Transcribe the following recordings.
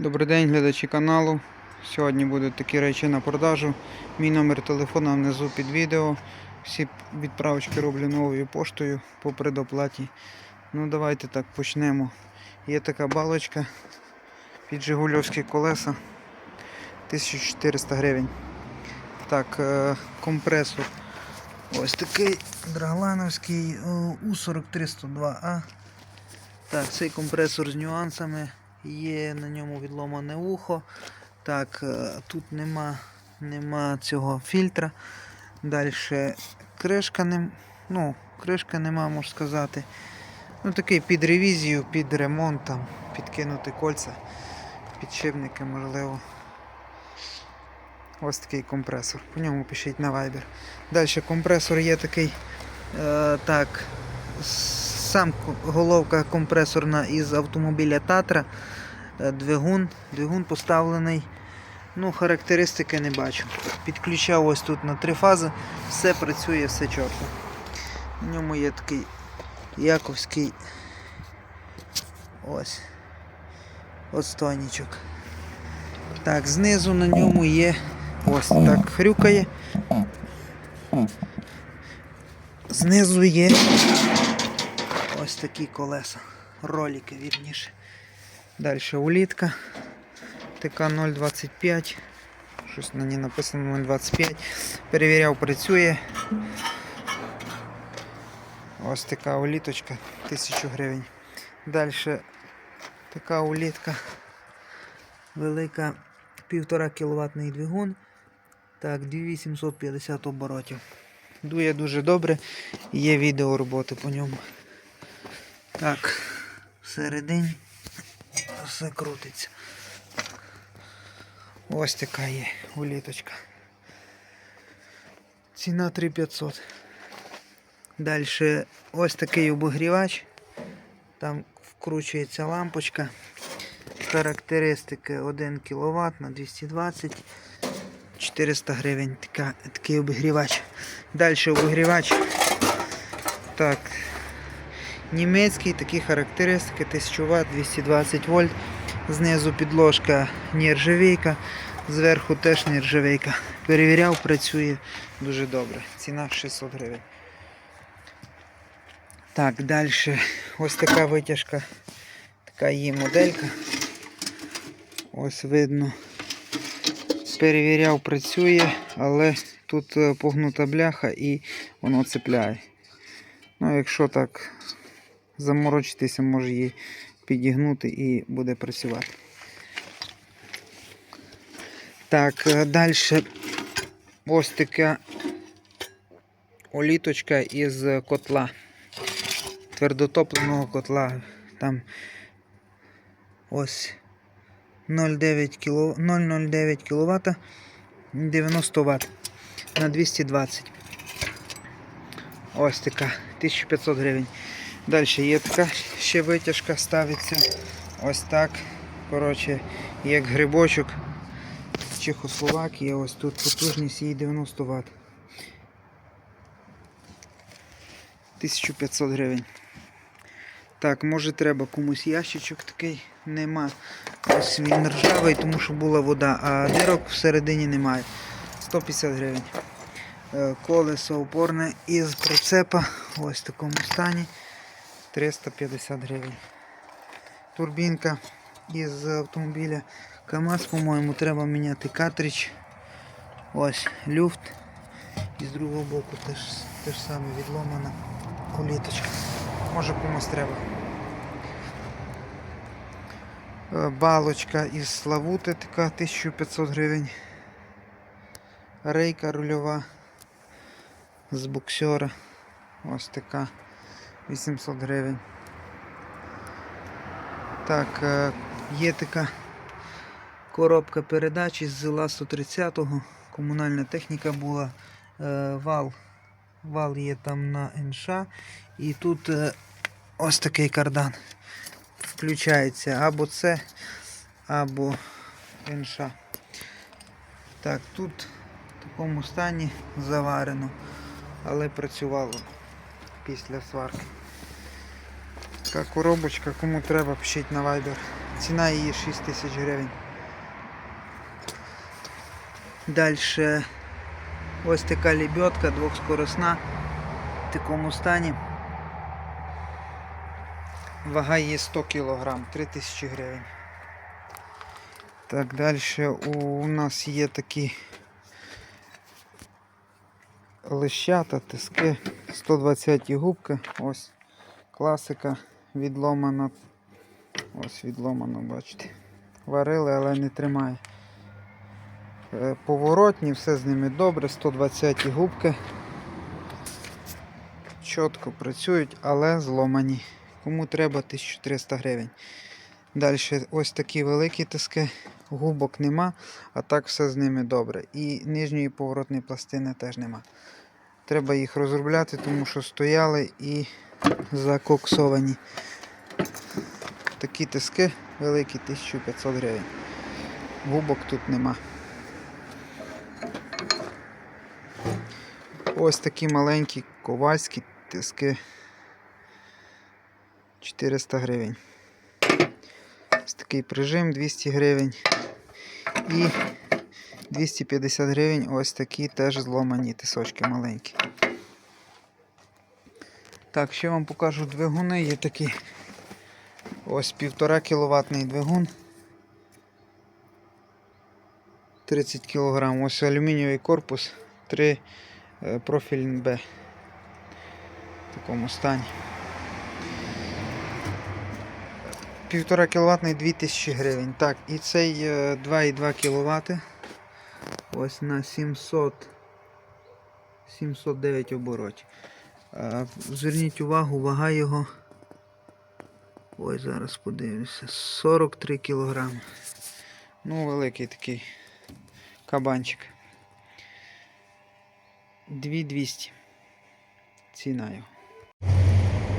Добрий день, глядачі каналу. Сьогодні будуть такі речі на продажу. Мій номер телефона внизу під відео. Всі відправочки роблю новою поштою по предоплаті. Ну давайте так почнемо. Є така балочка під Жигульовські колеса 1400 гривень. Так, е, компресор. Ось такий драглановський У43102А. Так, цей компресор з нюансами. Є на ньому відломане ухо. Так, е, тут нема, нема цього фільтра. Далі кришка не, ну, кришка нема, можна сказати. Ну, такий під ревізію, під ремонт, там, підкинути кольця, підшипники, можливо. Ось такий компресор. По ньому пишіть на Viber. Далі компресор є такий. Е, так, сам головка компресорна із автомобіля Татра. Е, Двигун. Двигун поставлений. Ну, характеристики не бачу. Підключав ось тут на три фази. Все працює, все чітко. На ньому є такий яковський ось отстойничок. Так, знизу на ньому є ось так хрюкає. Знизу є ось такі колеса. Ролики вірніше. Далі улітка. ТК 025. Щось на ній написано 025. Перевіряв, працює. Ось така уліточка, 1000 гривень. Далі така улітка. Велика 1,5 кВт двигун. Так, 2850 оборотів. Дує дуже добре. Є відео роботи по ньому. Так, всередині все крутиться. Ось така є уліточка. Ціна 3500. Далі ось такий обогрівач. Там вкручується лампочка. Характеристики 1 кВт на 220 400 гривень така, такий обігрівач. Далі обігрівач. Так. Німецький, такі характеристики, 1000 Вт, 220 вольт. Знизу підложка нержавійка, зверху теж нержавійка. Перевіряв, працює дуже добре. Ціна 600 гривень. Так, далі ось така витяжка, така її моделька. Ось видно. Перевіряв, працює, але тут е, погнута бляха і воно цепляє. Ну, якщо так заморочитися, може її підігнути і буде працювати. Так, далі ось така оліточка із котла. Твердотопленого котла. Там ось 0,9 кіло- 0,09 кВт 90 Вт на 220. Ось така 1500 гривень. Далі є така ще витяжка ставиться. Ось так. Коротше, як грибочок. Чехословакія, ось тут потужність її 90 Вт. 1500 гривень. Так, може треба комусь ящичок такий. Нема. Ось він ржавий, тому що була вода, а дирок всередині немає. 150 гривень. Е, Колесо опорне із прицепа. Ось в такому стані. 350 гривень. Турбінка із автомобіля КАМАЗ, по-моєму, треба міняти картридж. Ось люфт. І з другого боку теж, теж саме відломана коліточка. Може комусь треба. Е, Балочка із Славути така 1500 гривень. Рейка рульова з буксера. Ось така 800 гривень. Так, е, є така коробка передач із ЗИЛа 130-го. Комунальна техніка була. Е, Вал. Вал є там на НШ. І тут е, ось такий кардан. Включається або це, або НШ. Так, тут в такому стані заварено, але працювало після сварки. Така коробочка, кому треба, пишіть на Viber. ціна її 6 тисяч гривень. Далі ось така лебедка двохскоросна в такому стані. Вага її 100 кг, 3000 гривень. Так, далі у нас є такі лещата, тиски, 120 губки. Ось класика відломана. Ось відломано, бачите. Варили, але не тримає. Е, Поворотні, все з ними добре, 120 губки. Чітко працюють, але зломані. Кому треба 1300 гривень. Далі ось такі великі тиски, губок нема, а так все з ними добре. І нижньої поворотної пластини теж нема. Треба їх розробляти, тому що стояли і закоксовані. Такі тиски великі 1500 гривень. Губок тут нема. Ось такі маленькі ковальські тиски 400 гривень. Ось такий прижим 200 гривень. І 250 гривень ось такі теж зломані тисочки маленькі. Так, ще вам покажу двигуни. Є такі ось 1,5 кВт двигун. 30 кг. Ось алюмінієвий корпус, 3 е, профіль Б. В такому стані. 1,5 кВт 2000 гривень. Так, і цей е, 2,2 кВт. Ось на 700 709 оборотів. Зверніть увагу, вага його. Ой, зараз подивлюся. 43 кг. Ну, великий такий кабанчик. 2200. Ціна його.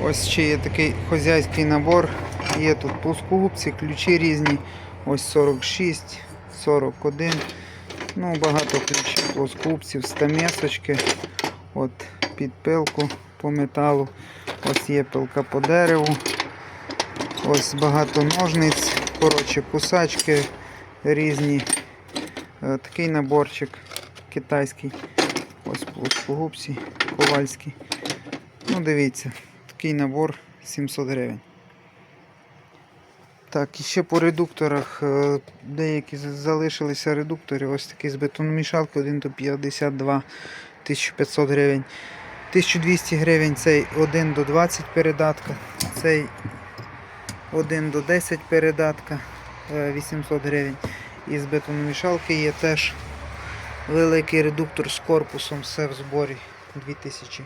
Ось ще є такий хозяйський набор. Є тут плоскогубці, ключі різні. Ось 46, 41. Ну, багато ключів, плоскогубців, стамесочки. От під пилку по металу. Ось є пилка по дереву. Ось багато ножниць. Коротше, кусачки різні. Е, Такий наборчик китайський. Ось плоскогубці, ковальські. Ну, дивіться, такий набор 700 гривень. Так, і ще по редукторах. е, Деякі залишилися редуктори. Ось такі з бетономішалки 1 до 52 1500 гривень. 1200 гривень цей 1 до 20 передатка. Цей 1 до 10 передатка е, 800 гривень. І з бетономішалки є теж великий редуктор з корпусом, все в зборі 2000.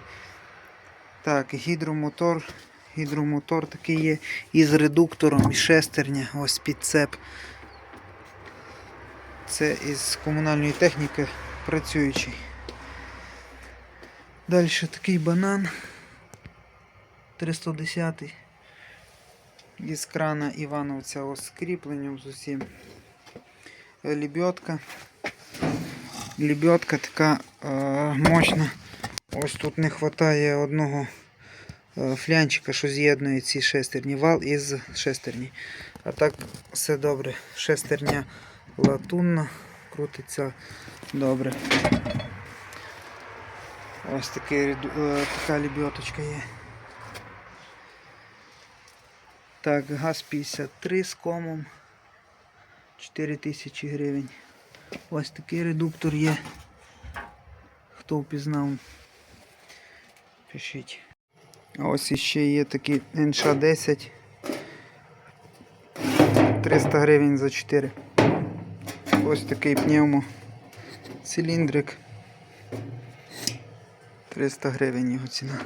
Так, гідромотор. Гідромотор такий є із редуктором, і шестерня, ось підцеп. Це із комунальної техніки працюючий. Далі такий банан 310 із крана Івановця ось з з усім. Лебедка. Лебедка така е, мощна. Ось тут не вистачає одного флянчика, що з'єднує ці шестерні, вал із шестерні. А так все добре. Шестерня латунна, крутиться добре. Ось реду- е, така лебедочка є. Так, газ 53 з комом. 4000 гривень. Ось такий редуктор є. Хто впізнав, пишіть. Ось іще є такий НШ-10. 300 гривень за 4. Ось такий пневмо. Циліндрик. 300 гривень його ціна.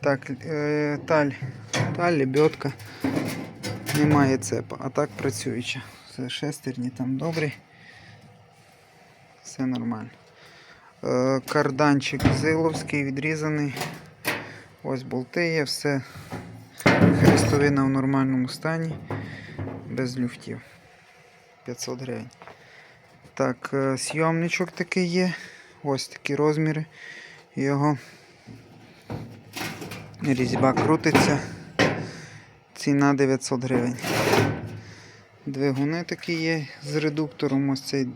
Так, е, таль. Таль, лебедка. Немає цепа, а так працююча. Все шестерні там добрі. Все нормально. Е, карданчик зиловський відрізаний. Ось болти є, все. Хрестовина в нормальному стані. Без люфтів. 500 гривень. Так, е, сйомничок такий є. Ось такі розміри. Його різьба крутиться. Ціна 900 гривень. Двигуни такі є з редуктором. Ось цей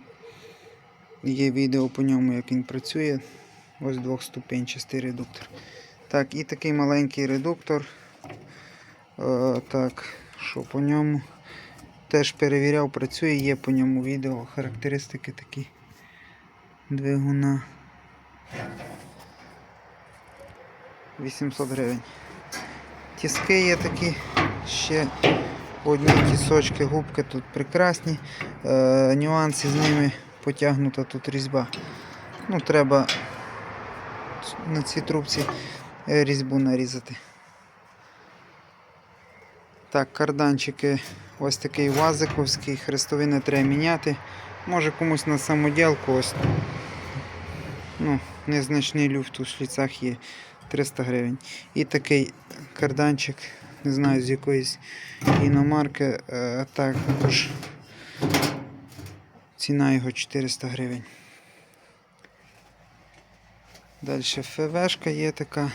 є відео по ньому, як він працює. Ось двохступенчастий редуктор. Так, і такий маленький редуктор. Е, так, що по ньому? Теж перевіряв, працює, є по ньому відео, характеристики такі двигуна. 800 гривень. Тіски є такі, ще одні тісочки, губки тут прекрасні. Е, нюанси з ними потягнута тут різьба. Ну, треба на цій трубці різьбу нарізати. Так, карданчики ось такий вазиковський, хрестовини треба міняти. Може комусь на самоділку ось ну, незначний люфт у шліцах є 300 гривень. І такий карданчик, не знаю з якоїсь іномарки, е, також ціна його 400 гривень. Далі ФВшка є така,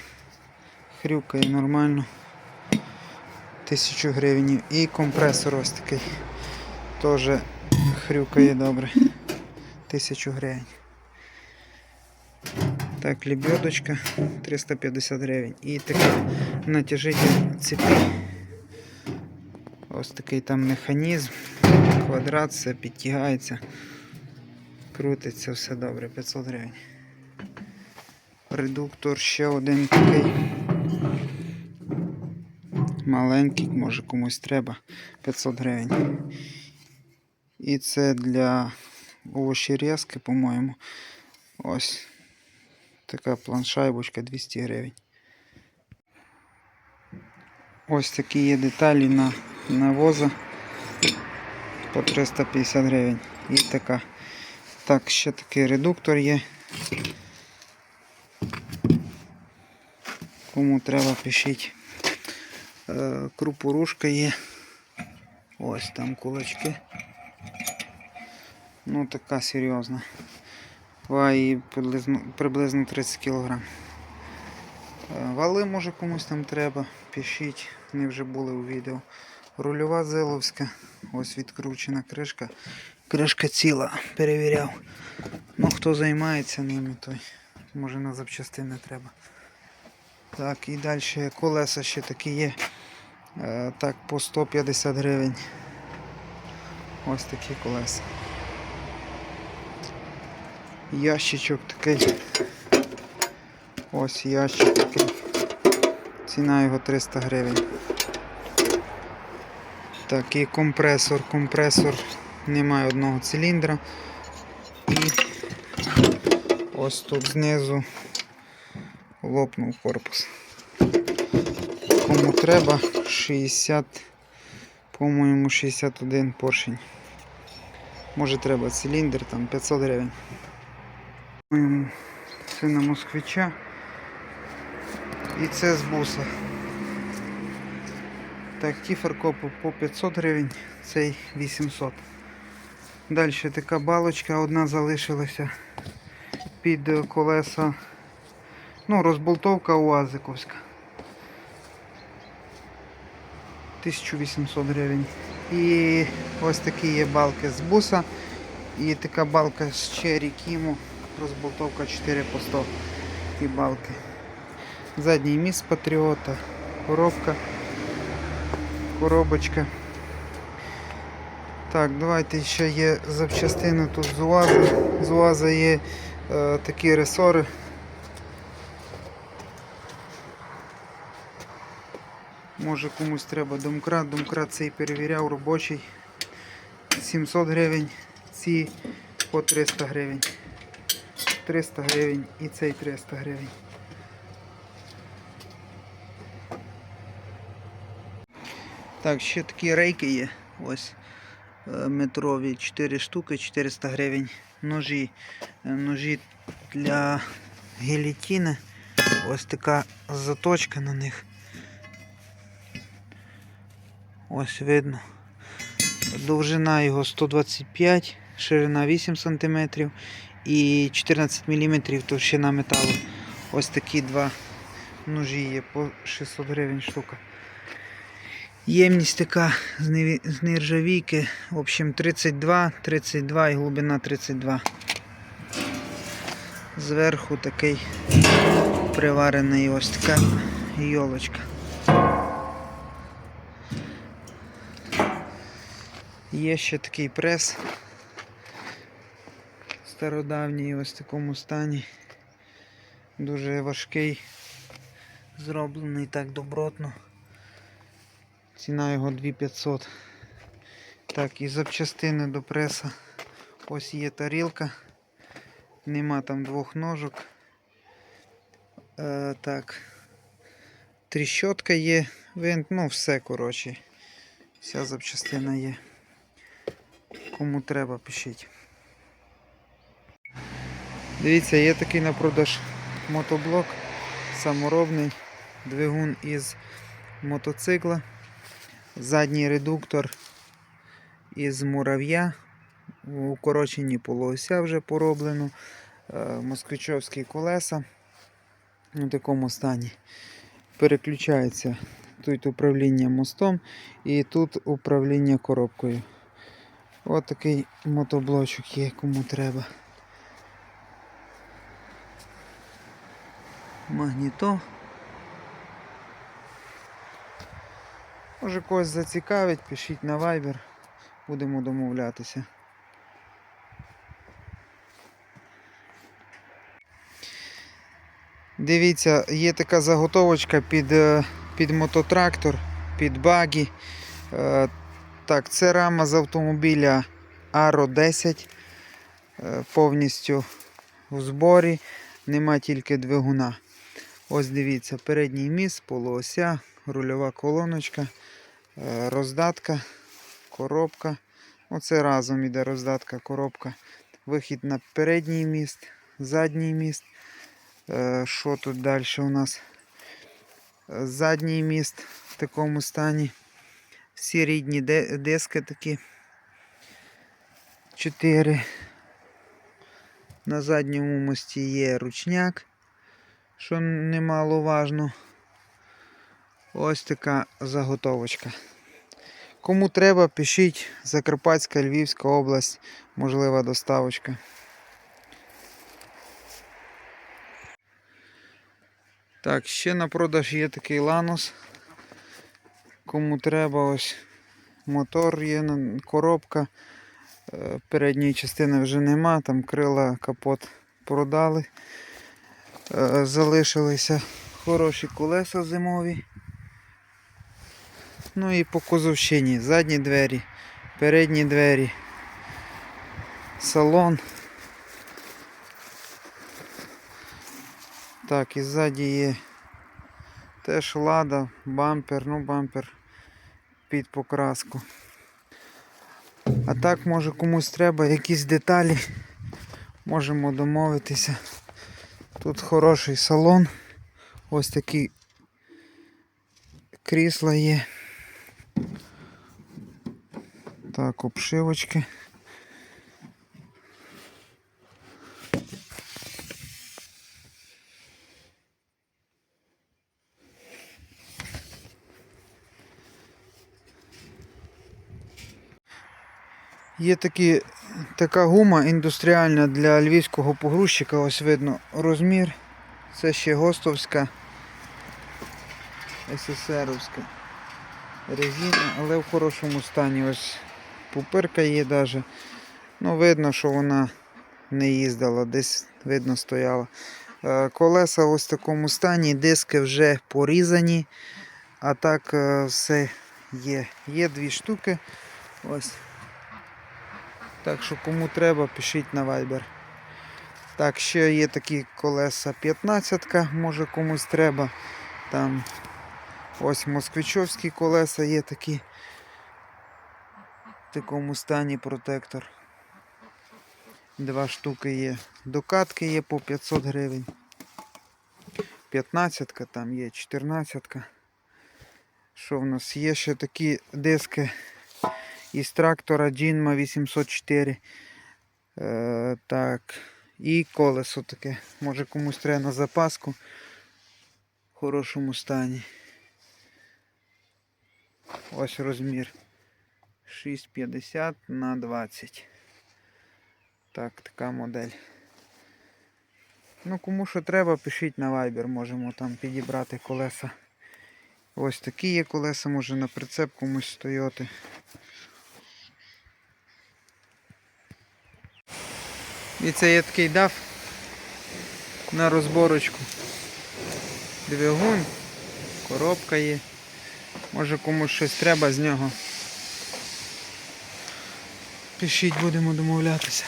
хрюкає нормально. 1000 гривень. І компресор ось такий. Теж хрюкає добре. 1000 гривень. Так, лебедочка 350 гривень. І такий натяжитель цепі. Ось такий там механізм. Квадрат, все підтягається. Крутиться, все добре, 500 гривень. Редуктор ще один такий. Маленький, може комусь треба. 500 гривень. І це для овощерезки, по-моєму. Ось така планшайбочка 200 гривень. Ось такі є деталі на навоза по 350 гривень. І така. Так, ще такий редуктор є. Кому треба, пишіть. Е, крупорушка є. Ось там кулачки. Ну така серйозна. Ваї приблизно, приблизно 30 кг. Е, Вали може комусь там треба. Пишіть, вони вже були у відео. Рульова зеловська. Ось відкручена кришка. Кришка ціла, перевіряв. Ну хто займається ними, той може на запчастини треба. Так, і далі колеса ще такі є. Е, Так, по 150 гривень. Ось такі колеса. Ящичок такий. Ось ящик такий. Ціна його 300 гривень. Так, і компресор. Компресор немає одного циліндра. І ось тут знизу лопнув корпус. Кому треба 60, по-моєму, 61 поршень. Може треба циліндр, там 500 гривень. По-моєму, Це на москвича. І це з буса. Так, кіферкопу по 500 гривень, цей 800. Далі така балочка одна залишилася під колеса. Ну, розболтовка УАЗиковська. 1800 гривень. І ось такі є балки з буса. І така балка з Kimo. Розболтовка 4 по 100 ті балки. Задній міст Патріота, коробка, коробочка. Так, давайте ще є запчастини тут з УАЗа. З УАЗа є е, такі ресори. Може комусь треба домкрат. Домкрат цей перевіряв робочий. 700 гривень, ці по 300 гривень. 300 гривень і цей 300 гривень. Так, ще такі рейки є. Ось е, метрові 4 штуки, 400 гривень. Ножі. Е, Ножі для гелітіни. Ось така заточка на них. Ось видно. Довжина його 125, ширина 8 см і 14 мм товщина металу. Ось такі два ножі є по 600 гривень штука. Ємність така з нержавійки. В общем, 32, 32 і глибина 32. Зверху такий приварений ось така йолочка. Є ще такий прес. Стародавній ось в такому стані. Дуже важкий. Зроблений так добротно. Ціна його 2500. Так, і запчастини до преса. Ось є тарілка. Нема там двох ножок. Е, так. Тріщотка є, винт, ну все, коротше. Вся запчастина є. Кому треба, пишіть. Дивіться, є такий на продаж мотоблок саморобний двигун із мотоцикла, задній редуктор із мурав'я, укорочені полуося вже пороблено, е, москвичовські колеса у такому стані. Переключається тут управління мостом і тут управління коробкою. Ось такий мотоблочок є, кому треба. Магніто. Може когось зацікавить, пишіть на Viber, будемо домовлятися. Дивіться, є така заготовочка під, е, під мототрактор, під багі. Так, це рама з автомобіля Aro 10. е, Повністю в зборі. Нема тільки двигуна. Ось дивіться, передній міст, полуося, рульова колоночка, е, роздатка, коробка. Оце разом іде роздатка, коробка. Вихід на передній міст, задній міст. Е, Що тут далі у нас? Задній міст в такому стані. Всі рідні диски такі. Чотири. На задньому мості є ручняк, що немаловажно. Ось така заготовочка. Кому треба, пишіть Закарпатська, Львівська область, можлива доставочка. Так, ще на продаж є такий ланос. Кому треба, ось мотор є, коробка. Е, Передньої частини вже нема, там крила, капот продали. Е, Залишилися хороші колеса зимові. Ну і по козовщині. Задні двері, передні двері, салон. Так, і ззаді є теж лада, бампер, ну бампер під покраску. А так, може комусь треба якісь деталі. Можемо домовитися. Тут хороший салон. Ось такі крісла є. Так, обшивочки. Є такі, така гума індустріальна для львівського погрузчика, ось видно розмір. Це ще гостовська СССРовська резина, але в хорошому стані. Ось пупирка є навіть. Ну, видно, що вона не їздила, десь видно стояла. Е, Колеса ось в такому стані, диски вже порізані, а так е, все є. Є дві штуки. Ось. Так що кому треба, пишіть на Viber. Так, ще є такі колеса 15, може комусь треба. Там ось москвичовські колеса є такі. В такому стані протектор. Два штуки є. Докатки є по 500 гривень. 15 там є, 14. Що в нас є ще такі диски із трактора Джинма 804. Е, так. І колесо таке. Може комусь треба на запаску в хорошому стані. Ось розмір 6,50 на 20. Так, така модель. Ну, кому що треба, пишіть на Viber, можемо там підібрати колеса. Ось такі є колеса, може на прицеп комусь стояти. І це я такий дав на розборочку. Двигун, коробка є. Може комусь щось треба з нього. Пишіть, будемо домовлятися.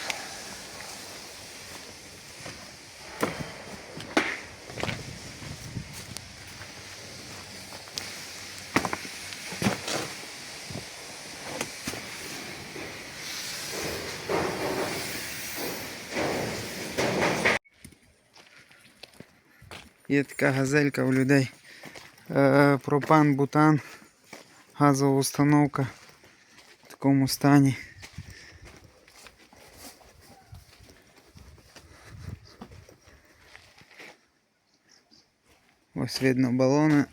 Є така газелька у людей. Е, пропан, бутан, газова установка в такому стані. Ось видно балони.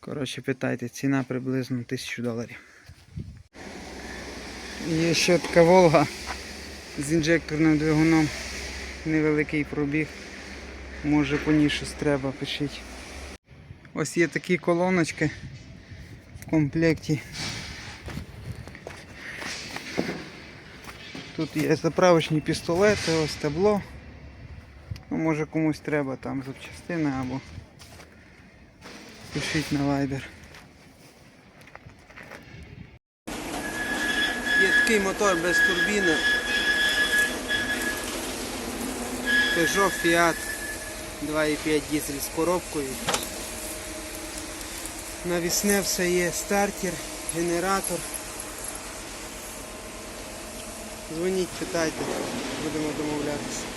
Коротше, питайте, ціна приблизно 1000 доларів. Є ще така Волга з інжекторним двигуном. Невеликий пробіг. Може по ній щось треба, пишіть. Ось є такі колоночки в комплекті. Тут є заправочні пістолети, ось табло. Ну, може комусь треба там запчастини або пишіть на Viber. Є такий мотор без турбіни. Peugeot Fiat 2.5 дизель з коробкою. Навісне все є, стартер, генератор. Дзвоніть, питайте, будемо домовлятися.